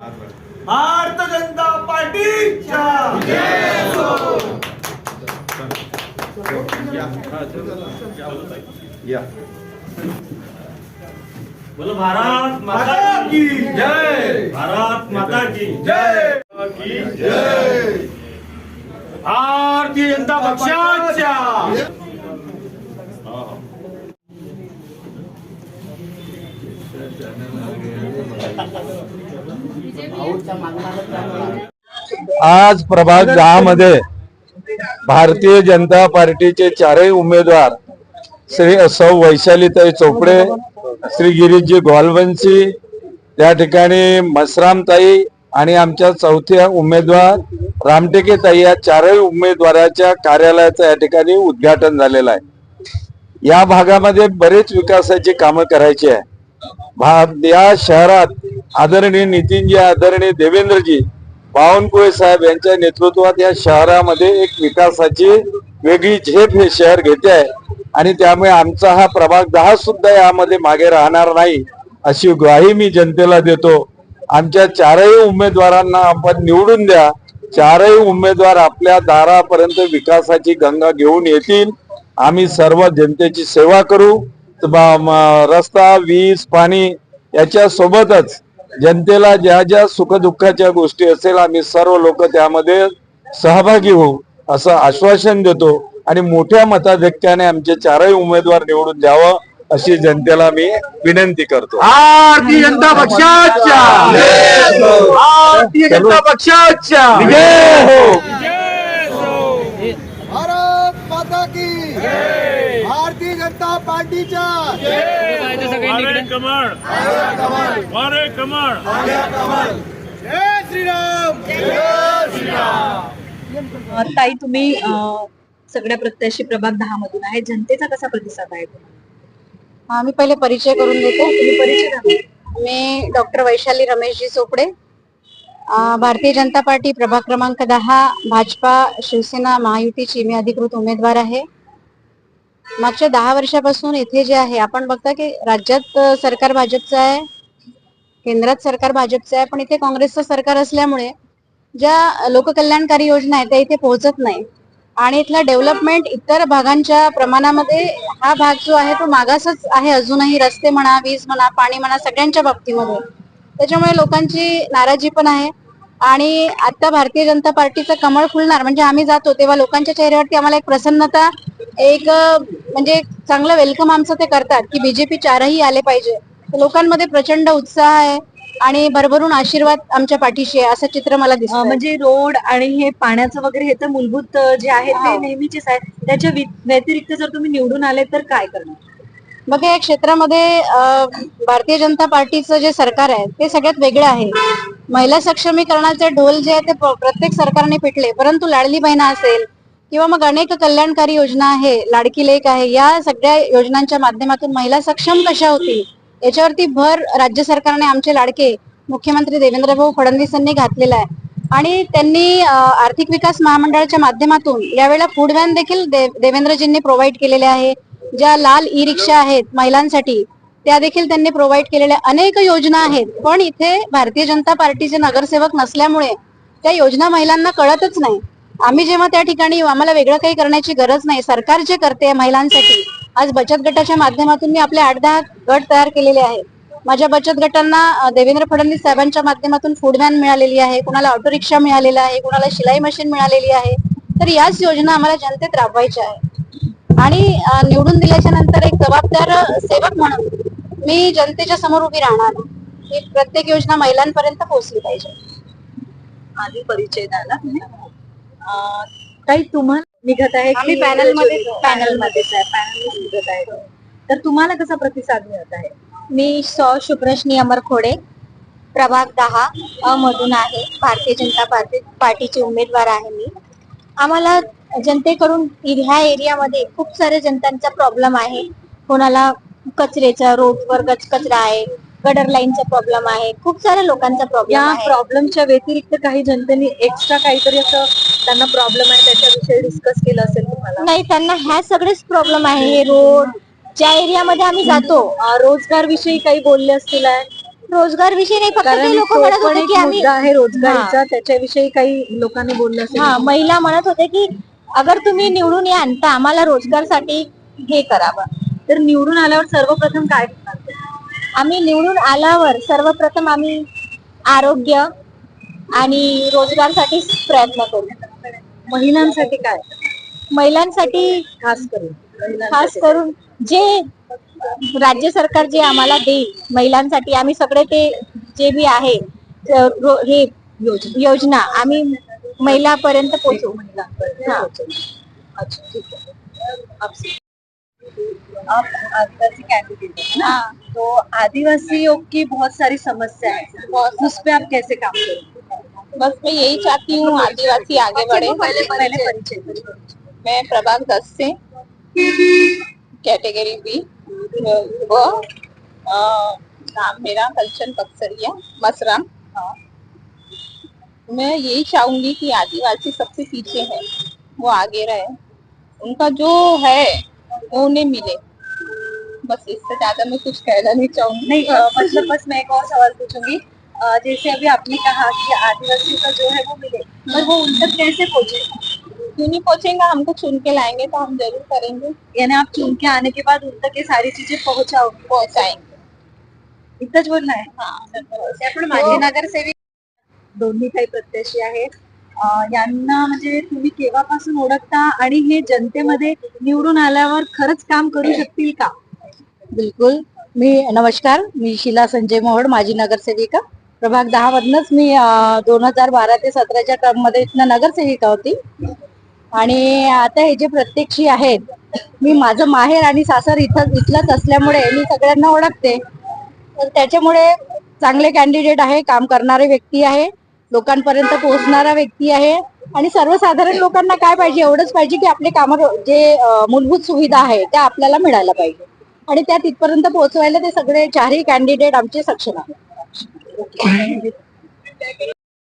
भारत जनता पार्टीच्या. बोलो भारत माता की जय. भारत माता की जय की जय. भारतीय जनता पक्षाच्या. आज प्रभाग दहा मध्ये भारतीय जनता पार्टीचे चारही उमेदवार श्री सौ वैशालीताई चोपडे श्री गिरीशजी ग्वालवंशी त्या ठिकाणी मसरामताई आणि आमच्या चौथ्या उमेदवार रामटेके ताई या चारही उमेदवाराच्या कार्यालयाचं या ठिकाणी उद्घाटन झालेलं आहे. या भागामध्ये बरेच विकासाची कामं करायची आहे. या शहरात आदरणीय नितीनजी आदरणीय देवेंद्रजी बावनकुळे साहेब यांच्या नेतृत्वात या शहरामध्ये एक विकासाची वेगळी झेप हे शहर घेते आहे. आणि त्यामुळे आमचा हा प्रभाग दहा सुद्धा यामध्ये मागे राहणार नाही अशी ग्वाही मी जनतेला देतो. आमच्या चारही उमेदवारांना आपण निवडून द्या. चारही उमेदवार आपल्या दारापर्यंत विकासाची गंगा घेऊन येतील. आम्ही सर्व जनतेची सेवा करू. रस्ता वीज पाणी याच्या सोबतच जनतेला ज्या ज्या सुखदुःखाच्या गोष्टी असेल आम्ही सर्व लोक त्यामध्ये सहभागी होऊ असं आश्वासन देतो. आणि मोठ्या मताधिक्याने आमचे चारही उमेदवार निवडून द्यावं अशी जनतेला मी विनंती करतो. भारतीय जनता पक्षाच्या. भारतीय जनता पक्षाच्या भारत माता की भारतीय जनता पार्टीच्या वारे कमळ. वारे कमळ. जय श्रीराम. ताई तुम्ही सगळ्या प्रत्याशी प्रभाग दहा मधून आहे. जनतेचा कसा प्रतिसाद आहे? हा मी पहिले परिचय करून देते. तुम्ही परिचय द्या. मी डॉक्टर वैशाली रमेशजी चोपडे भारतीय जनता पार्टी प्रभाग क्रमांक दहा भाजपा शिवसेना महायुतीची मी अधिकृत उमेदवार आहे. मागच्या दहा वर्षापासून इथे जे आहे आपण बघता की राज्यात सरकार भाजपचं आहे केंद्रात सरकार भाजपचं आहे पण इथे काँग्रेसचं सरकार असल्यामुळे ज्या लोककल्याणकारी योजना आहेत त्या इथे पोहोचत नाही. आणि इथला डेव्हलपमेंट इतर भागांच्या प्रमाणामध्ये हा भाग जो आहे तो मागासच आहे अजूनही. रस्ते म्हणा वीज म्हणा पाणी म्हणा सगळ्यांच्या बाबतीमध्ये. त्याच्यामुळे लोकांची नाराजी पण आहे. आणि आता भारतीय जनता पार्टीचं कमळ फुलणार म्हणजे आम्ही जातो तेव्हा लोकांच्या चेहऱ्यावरती आम्हाला एक प्रसन्नता एक म्हणजे चांगलं वेलकम आमचं ते करतात की बीजेपी चारही आले पाहिजे. लोकांमध्ये प्रचंड उत्साह आहे आणि भरभरून आशीर्वाद आमच्या पाठीशी आहे असं चित्र मला दिसतं म्हणजे रोड आणि हे पाण्याचं वगैरे हे तर मूलभूत जे आहे ते. नेहमीचेच आहे त्याच्या व्यतिरिक्त जर तुम्ही निवडून आले तर काय करणार? बघा या क्षेत्रामध्ये भारतीय जनता पार्टीचं जे सरकार आहे ते सगळ्यात वेगळं आहे. महिला सक्षमीकरणाचे ढोल जे आहे ते प्रत्येक सरकारने पिटले. परंतु लाडली बहिणा असेल किंवा मग अनेक कल्याणकारी योजना आहे लाडकी लेख आहे या सगळ्या योजनांच्या माध्यमातून महिला सक्षम कशा होतील? याच्यावरती भर राज्य सरकारने आमचे लाडके मुख्यमंत्री देवेंद्र भाऊ फडणवीस यांनी घातलेला आहे. आणि त्यांनी आर्थिक विकास महामंडळाच्या माध्यमातून यावेळेला फूड व्हॅन देखील दे- देवेंद्रजींनी प्रोव्हाइड केलेले आहे. ज्या लाल ई रिक्षा आहेत महिलांसाठी त्या देखील त्यांनी प्रोव्हाइड केलेल्या अनेक योजना आहेत. पण इथे भारतीय जनता पार्टीचे नगरसेवक नसल्यामुळे त्या योजना महिलांना कळतच नाही. आम्ही जेव्हा त्या ठिकाणी आम्हाला वेगळं काही करण्याची गरज नाही. सरकार जे करते महिलांसाठी आज बचत गटाच्या माध्यमातून मी आपले आठ दहा गट तयार केलेले आहेत. माझ्या बचत गटांना देवेंद्र फडणवीस साहेबांच्या माध्यमातून फूड व्हॅन मिळालेली आहे कुणाला ऑटो रिक्षा मिळालेला आहे कुणाला शिलाई मशीन मिळालेली आहे. तर याच योजना आम्हाला जनतेत राबवायच्या आहे आणि निवडून दिल्याच्या नंतर एक जबाबदार सेवक म्हणून मी जनतेच्या समोर उभी राहणार की प्रत्येक योजना महिलांपर्यंत पोहोचली पाहिजे. आधी परिचय द्या ताई तुम्हाला निघत आहे आम्ही मध्येच- पॅनल मध्येच आहे? पॅनल निघत आहे. तर तुम्हाला कसा प्रतिसाद मिळत आहे? मी सौ शुभ्रश्नी अमर खोडे प्रभाग दहा अ मधून आहे. भारतीय जनता पार्टी पार्टीचे उमेदवार आहे मी. आम्हाला जनतेकडून ह्या एरियामध्ये खूप सारे जनतांचा प्रॉब्लेम आहे. कोणाला कचऱ्याचा रोडवर गच कचरा आहे गडर लाईनचा प्रॉब्लेम आहे खूप साऱ्या लोकांचा प्रॉब्लेम या प्रॉब्लेमच्या व्यतिरिक्त काही जनतेने एक्स्ट्रा काहीतरी असं त्यांना प्रॉब्लेम आहे त्याच्याविषयी डिस्कस केलं असेल तुम्हाला? नाही त्यांना ह्या सगळेच प्रॉब्लेम आहे. हे रोड ज्या एरियामध्ये आम्ही जातो रोजगार विषयी काही बोलले असतील? रोजगार विषयी नाही फक्त ते लोक म्हणत होते की आम्ही आहे रोजगारीचा त्याच्याविषयी काही लोकांनी बोललं असेल हा महिला म्हणत होते की अगर तुम्ही निवडून या तर आम्हाला रोजगारसाठी हे करावं. तर निवडून आल्यावर सर्वप्रथम काय? आम्ही निवडून आल्यावर सर्वप्रथम आम्ही आरोग्य आणि रोजगारसाठी प्रयत्न करू. महिलांसाठी काय? महिलांसाठी खास करून. खास करून जे राज्य सरकार जे आम्हाला देईल महिलांसाठी आम्ही सगळे ते जे बी आहे रो- हे योजना आम्ही महिलापर्यंत पोहोचवू. हा. अच्छा ठीक है आपसे आप आदिवासी कैंडिडेट है ना? तो आदिवासियों की बहुत सारी समस्या है उस पे आप कैसे काम करेंगे? बस मैं यही चाहती हूँ आदिवासी आगे बढ़े। पहले पहले परिचय परिचय। मैं प्रभाग दस से कैटेगरी बी व नाम मेरा कलचन बक्सरिया मसराम मैं यही चाहूँगी कि आदिवासी सबसे पीछे है वो आगे रहे। उनका जो है वो उन्हें मिले। बस इससे ज़्यादा मैं कुछ कहना नहीं चाहूँगी। नहीं मतलब बस मैं एक और सवाल पूछूँगी। जैसे अभी आपने कहा कि आदिवासी का जो है वो मिले पर वो उन तक कैसे पहुंचे? क्यों नहीं पहुंचेगा? हमको चुन के लाएंगे तो हम जरूर करेंगे। यानी आप चुन के आने के बाद उन तक ये सारी चीजें पहुंचाओगे? पहुंचाएंगे। इतकंच बोलणं आहे हाँ। आपण माझे नगरसेवक दोन्ही काही प्रत्याशी आहेत यांना म्हणजे तुम्ही केव्हापासून ओळखता आणि हे जनतेमध्ये निवडून आल्यावर खरंच काम करू शकतील का? बिलकुल. मी नमस्कार. मी शिला संजय मोहोड माजी नगरसेविका. प्रभाग दहा मधनच मी दोन हजार बारा ते सतराच्या टर्ममध्ये इथनं नगरसेविका होती. आणि आता हे जे प्रत्यक्षी आहेत मी माझं माहेर आणि सासर इथं इथलंच असल्यामुळे मी सगळ्यांना ओळखते. तर त्याच्यामुळे चांगले कॅन्डिडेट आहे काम करणारे व्यक्ती आहे लोकांपर्यंत पोहोचणारा व्यक्ती आहे. आणि सर्वसाधारण लोकांना काय पाहिजे एवढंच पाहिजे की आपले काम जे मूलभूत सुविधा आहे त्या आपल्याला मिळायला पाहिजे. आणि त्या तिथपर्यंत पोहोचवायला ते सगळे चारही कॅन्डिडेट आमचे सक्षम आहेत. 我